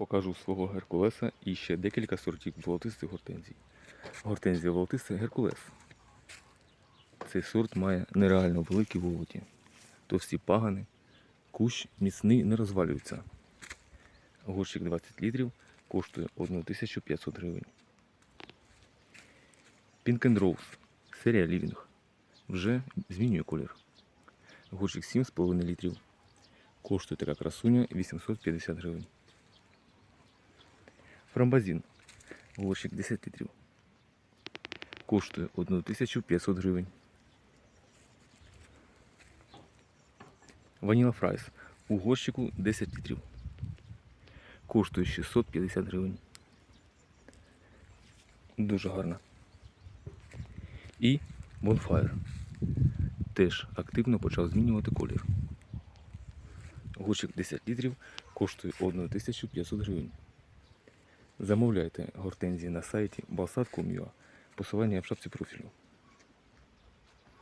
Покажу свого Геркулеса і ще декілька сортів золотистих гортензій. Гортензія волотиста Геркулес. Цей сорт має нереально великі волоті. Товсті пагани, кущ міцний не розвалюється. Горщик 20 літрів коштує 1500 гривень. Pink and Rose. Серія Living. Вже змінює колір. Горщик 7,5 літрів. Коштує така красуня 850 гривень. Фрамбазін. Горщик 10 літрів. Коштує 1500 гривень. Ваніла Фрайс. У горщику 10 літрів. Коштує 650 гривень. Дуже гарна. І Bonfire. Теж активно почав змінювати колір. Горщик 10 літрів коштує 1500 гривень. Замовляйте гортензії на сайті balsat.com.ua. Посилання в шапці профілю.